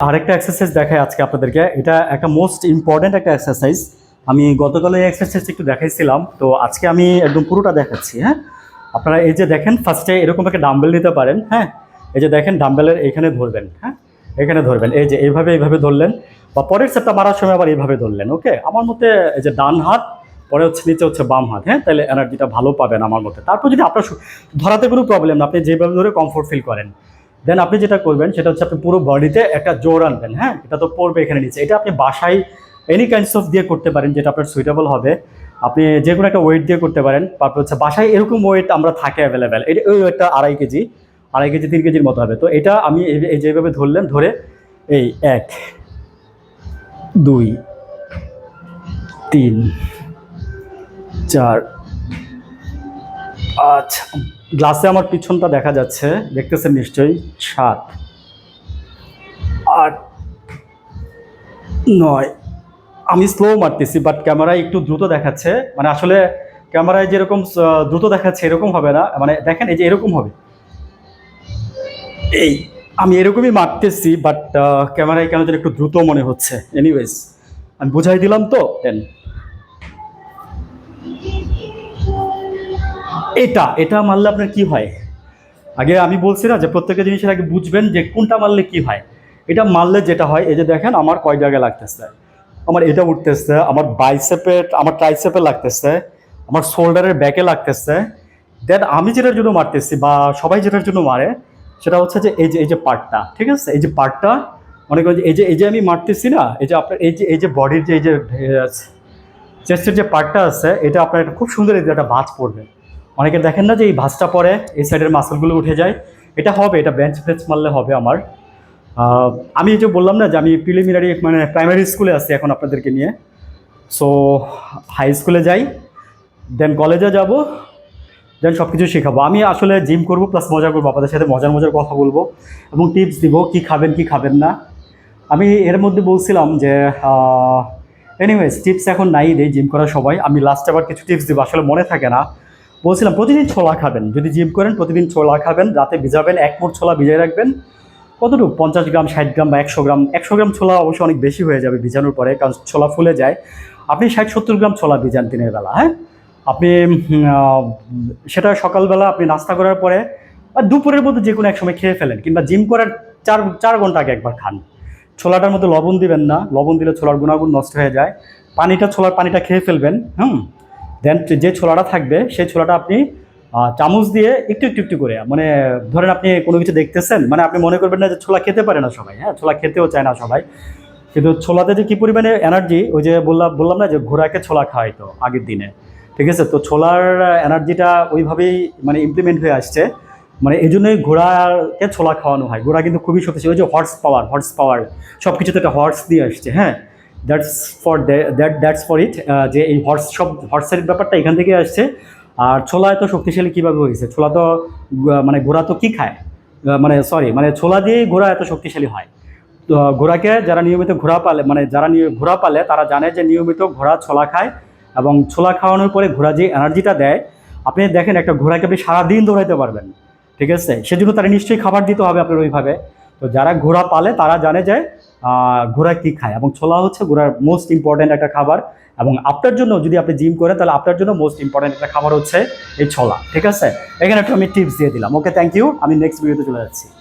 আরেকটা এক্সারসাইজ দেখাই আজকে আপনাদেরকে। এটা একটা মোস্ট ইম্পর্ট্যান্ট একটা এক্সারসাইজ আমি গতকাল এই এক্সারসাইজ একটু দেখাইছিলাম। তো আজকে আমি একদম পুরোটা দেখাচ্ছি হ্যাঁ? আপনারা এই যে দেখেন ফার্স্টে এরকম একটা ডাম্বেল নিতে পারেন হ্যাঁ? এই যে দেখেন ডাম্বেলের এখানে ধরবেন হ্যাঁ? এখানে ধরবেন। এই যে এইভাবে এইভাবে ধরলেন, বা পরের সেটটা মারার সময় আবার এইভাবে ধরলেন ওকে আমার মতে এই যে ডান হাত, পরে হচ্ছে নিচে হচ্ছে বাম হাত হ্যাঁ? তাহলে এনার্জিটা ভালো পাবেন আমার মতে। তারপর যদি আপনার ধরাতে কোনো প্রবলেম না, আপনি যেভাবে ধরে কমফোর্ট ফিল করেন দেন আপনি যেটা করবেন, সেটা হচ্ছে আপনি পুরো বডিতে একটা জোর আনবেন হ্যাঁ? এটা তো পড়বে এখানে নিচে। এটা আপনি বাসায় এনি কাইন্ডস অফ দিয়ে করতে পারেন, যেটা আপনার সুইটেবল হবে। আপনি যে কোনো একটা ওয়েট দিয়ে করতে পারেন, তারপর হচ্ছে বাসায় এরকম ওয়েট আমরা থাকে অ্যাভেলেবেল এটা ওই ওয়েটটা আড়াই কেজি আড়াই কেজি, তিন কেজির মতো হবে। তো এটা আমি এই- যেভাবে ধরলেন, ধরে এই এক, দুই, তিন, চার আচ্ছা গ্লাসে আমার পিছনটা দেখা যাচ্ছে, দেখতেছেন নিশ্চয়ই? সাত, আট, নয়। আমি স্লো মারতেছি বাট ক্যামেরায় একটু দ্রুত দেখাচ্ছে। মানে আসলে ক্যামেরায় যেরকম দ্রুত দেখাচ্ছে, এরকম হবে না। মানে দেখেন, এই যে এরকম হবে। এই, আমি এরকমই মারতেছি বাট ক্যামেরায় কেন যেন একটু দ্রুত মনে হচ্ছে। এনিওয়েজ আমি বুঝাই দিলাম তো দেন এটা এটা মারলে আপনার কি হয়? আগে আমি বলছি না যে প্রত্যেকটা জিনিসের আগে বুঝবেন যে কোনটা মারলে কি হয়। এটা মারলে যেটা হয়, এই যে দেখেন আমার কয় জায়গায় লাগতেছে। আমার এটা উঠতেছে, আমার বাইসেপে, আমার ট্রাইসেপে লাগতেছে, আমার শোল্ডারের ব্যাকে লাগতেছে। দেন আমি যেটার জন্য মারতেছি বা সবাই যেটার জন্য মারে, সেটা হচ্ছে যে এই যে এই যে পার্টটা, ঠিক আছে? এই যে পার্টটা, মনে করেন এই যে এই যে আমি মারতেছি না, এই যে আপনার, এই যে এই যে বডির যে, এই যে চেস্টের যে পার্টটা আছে, এটা আপনার একটা খুব সুন্দর একটা ভাঁজ পড়বে। অনেকে দেখেন না যে এই ভাঁজটা পরে এই সাইডের মাসলগুলো উঠে যায়? এটা হবে, এটা বেঞ্চ ফ্রেঞ্চ মারলে হবে আমার। আমি এই যে বললাম না যে আমি প্রিলিমিনারি মানে প্রাইমারি স্কুলে আছি এখন আপনাদেরকে নিয়ে। সো হাই স্কুলে যাই দেন কলেজে যাব দেন সব কিছু শেখাবো। আমি আসলে জিম করব প্লাস মজা করব, আপনাদের সাথে মজার মজার কথা বলব এবং টিপস দিব, কি খাবেন কি খাবেন না। আমি এর মধ্যে বলছিলাম যে এনিওয়েজ টিপস এখন নাই দেই জিম করা সবাই আমি লাস্ট আবার কিছু টিপস দিব, আসলে মনে থাকে না। বলছিলাম, প্রতিদিন ছোলা খাবেন। যদি জিম করেন, প্রতিদিন ছোলা খাবেন, রাতে ভিজাবেন, এক মোট ছোলা ভিজাই রাখবেন। কতটুকু? পঞ্চাশ গ্রাম, ষাট গ্রাম বা একশো গ্রাম। একশো গ্রাম ছোলা অবশ্য অনেক বেশি হয়ে যাবে ভিজানোর পরে, কারণ ছোলা ফুলে যায়। আপনি ষাট সত্তর গ্রাম ছোলা ভিজান দিনের বেলা হ্যাঁ? আপনি সেটা সকালবেলা আপনি নাস্তা করার পরে আর দুপুরের মধ্যে যে কোনো এক সময় খেয়ে ফেলেন, কিংবা জিম করার চার চার ঘণ্টা আগে একবার খান। ছোলাটার মধ্যে লবণ দিবেন না। লবণ দিলে ছোলার গুণাগুণ নষ্ট হয়ে যায়। পানিটা, ছোলার পানিটা খেয়ে ফেলবেন, হুম? দেন যে ছোলাটা থাকবে, সেই ছোলাটা আপনি চামচ দিয়ে একটু একটু একটু করে মানে ধরেন আপনি কোনো কিছু দেখতেছেন মানে আপনি মনে করবেন না যে ছোলা খেতে পারে না সবাই হ্যাঁ? ছোলা খেতেও চায় না সবাই। কিন্তু ছোলাতে যে কী পরিমাণে এনার্জি ওই যে বললাম বললাম না যে ঘোড়াকে ছোলা খাওয়াই তো আগের দিনে। ঠিক আছে? তো ছোলার এনার্জিটা ওইভাবেই মানে ইমপ্লিমেন্ট হয়ে আসছে। মানে এই জন্যই ঘোড়াকে ছোলা খাওয়ানো হয়। ঘোড়া কিন্তু খুবই শক্তিশালী। ওই যে হর্স পাওয়ার হর্স পাওয়ার সব কিছুতে একটা হর্স দিয়ে আসছে হ্যাঁ? That's for that that's for it যে এই হর্স সব হর্সের ব্যাপারটা এখান থেকে আসছে। আর ছোলা এত শক্তিশালী কীভাবে হয়েছে? ছোলা তো মানে ঘোড়া তো কী খায়? মানে সরি মানে ছোলা দিয়েই ঘোড়া এত শক্তিশালী হয়। তো ঘোড়াকে যারা নিয়মিত ঘোড়া পালে মানে যারা ঘোড়া পালে, তারা জানে যে নিয়মিত ঘোড়া ছোলা খায় এবং ছোলা খাওয়ানোর পরে ঘোড়া যে এনার্জিটা দেয়, আপনি দেখেন একটা ঘোড়াকে আপনি সারাদিন দৌড়াইতে পারবেন। ঠিক আছে? সেজন্য তারা নিশ্চয়ই খাবার দিতে হবে আপনার ওইভাবে। তো যারা ঘোড়া পালে, তারা জানে যে ঘোড়া কী খায় এবং ছোলা হচ্ছে ঘোড়ার মোস্ট ইম্পর্ট্যান্ট একটা খাবার এবং আপনার জন্য যদি আপনি জিম করেন, তাহলে আপনার জন্য মোস্ট ইম্পর্ট্যান্ট একটা খাবার হচ্ছে এই ছোলা, ঠিক আছে? এখানে একটু আমি টিপস দিয়ে দিলাম। ওকে থ্যাংক ইউ আমি নেক্সট ভিডিওতে চলে যাচ্ছি।